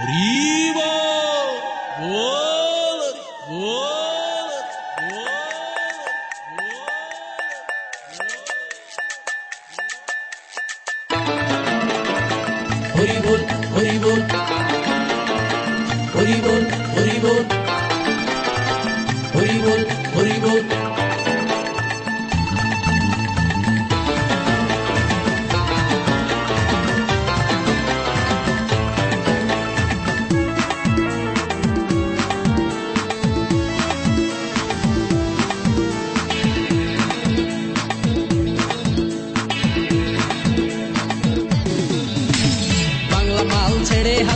হরি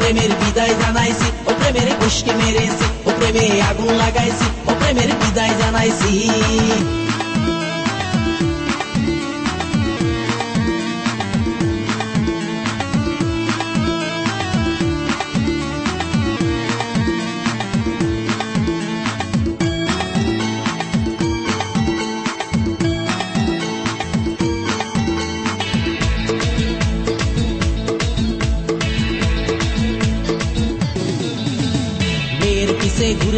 প্রেমের বিদায় জানাইছি, ও প্রেমের গোষ্ঠী মেরেছি, ও প্রেমে আগুন লাগাইছি, ও প্রেমের বিদায় জানাইছি।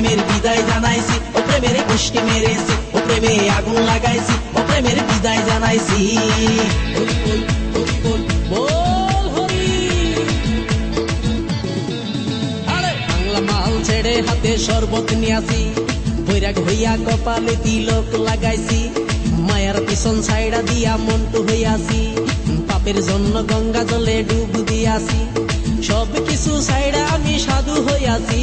প্রেমের বিদায় জানাইছি, ও প্রেমের গোষ্ঠী মেরেছি, ও প্রেমে আগুন লাগাইছি, ও প্রেমের বিদায় জানাইছি। ছেড়ে হাতে শরবত নিয়াছি, বৈরাগ হইয়া কপালে তিলক লাগাইছি, মায়ার পিছন ছাইড়া দিয়া মন্টু হইয়াছি, পাপের জন্য গঙ্গা জলে ডুব দিয়াছি সব কিছু ছাইড়া আমি সাধু হইয়াছি।